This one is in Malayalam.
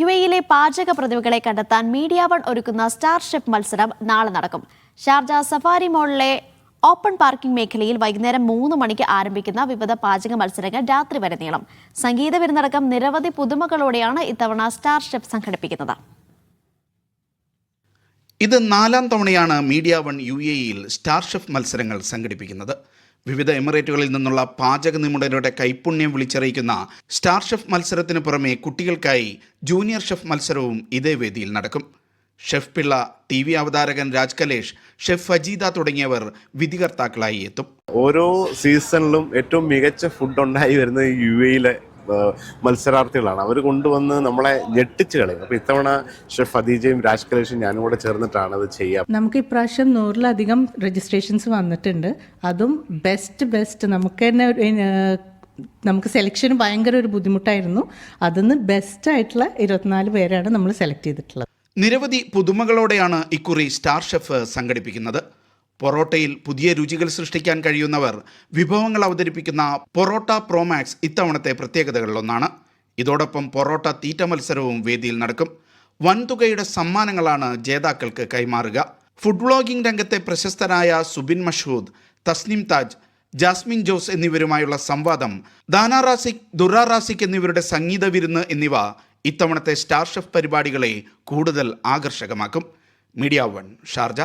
യു എയിലെ പാചക പ്രതിഭകളെ കണ്ടെത്താൻ മീഡിയ വൺ ഒരുക്കുന്ന സ്റ്റാർ മത്സരം നാളെ നടക്കും. ഷാർജ സഫാരി മോളിലെ ഓപ്പൺ പാർക്കിംഗ് മേഖലയിൽ വൈകുന്നേരം മൂന്ന് മണിക്ക് ആരംഭിക്കുന്ന വിവിധ പാചക മത്സരങ്ങൾ രാത്രി വരെ നീളും. സംഗീത വിരുന്നടക്കം നിരവധി പുതുമകളോടെയാണ് ഇത്തവണ സ്റ്റാർ സംഘടിപ്പിക്കുന്നത്. ഇത് നാലാം തവണയാണ് media one U A star chef മത്സരങ്ങൾ സംഘടിപ്പിക്കുന്നത്. വിവിധ എമിറേറ്റുകളിൽ നിന്നുള്ള പാചക നിപുണരുടെ കൈപ്പുണ്യം വിളിച്ചറിയിക്കുന്ന സ്റ്റാർ ഷെഫ് മത്സരത്തിന് പുറമെ കുട്ടികൾക്കായി ജൂനിയർ ഷെഫ് മത്സരവും ഇതേ വേദിയിൽ നടക്കും. ഷെഫ് പിള്ള ടി വി അവതാരകൻ രാജ് കലേഷ് ഷെഫ് ഫജീദ തുടങ്ങിയവർ വിധികർത്താക്കളായി എത്തും. ഓരോ സീസണിലും ഏറ്റവും മികച്ച ഫുഡ് ഉണ്ടായി വരുന്നത് യു എയിലെ മത്സരാർത്ഥികളാണ്. അവർ കൊണ്ടുവന്ന് നമ്മളെ ഞെട്ടിച്ച് കളയും. അപ്പോൾ ഇത്തവണ ഷെഫ് ഫദീജയും രാജ് കലേഷും ഞാനും കൂടെ ചേർന്നിട്ടാണ് അത് ചെയ്യുക നമുക്ക് ഇപ്രാവശ്യം നൂറിലധികം രജിസ്ട്രേഷൻസ് വന്നിട്ടുണ്ട്. അതും ബെസ്റ്റ് ബെസ്റ്റ് നമുക്ക് തന്നെ നമുക്ക് സെലക്ഷന് ഭയങ്കര ഒരു ബുദ്ധിമുട്ടായിരുന്നു. അതിന്ന് ബെസ്റ്റ് ആയിട്ടുള്ള ഇരുപത്തിനാല് പേരാണ് നമ്മൾ സെലക്ട് ചെയ്തിട്ടുള്ളത്. നിരവധി പുതുമകളോടെയാണ് ഇക്കുറി സ്റ്റാർ ഷെഫ് സംഘടിപ്പിക്കുന്നത്. പൊറോട്ടയിൽ പുതിയ രുചികൾ സൃഷ്ടിക്കാൻ കഴിയുന്നവർ വിഭവങ്ങൾ അവതരിപ്പിക്കുന്ന പൊറോട്ട പ്രോമാക്സ് ഇത്തവണത്തെ പ്രത്യേകതകളിലൊന്നാണ്. ഇതോടൊപ്പം പൊറോട്ട തീറ്റ മത്സരവും വേദിയിൽ നടക്കും. വൻതുകയുടെ സമ്മാനങ്ങളാണ് ജേതാക്കൾക്ക് കൈമാറുക. ഫുഡ് വ്ളോഗിംഗ് രംഗത്തെ പ്രശസ്തരായ സുബിൻ മഷൂദ് തസ്നിം താജ് ജാസ്മിൻ ജോസ് എന്നിവരുമായുള്ള സംവാദം ദാന റാസിക് ദുറാ റാസിക് എന്നിവരുടെ സംഗീത വിരുന്ന് എന്നിവ ഇത്തവണത്തെ സ്റ്റാർ ഷെഫ് പരിപാടികളെ കൂടുതൽ ആകർഷകമാക്കും. Media one Sharjah.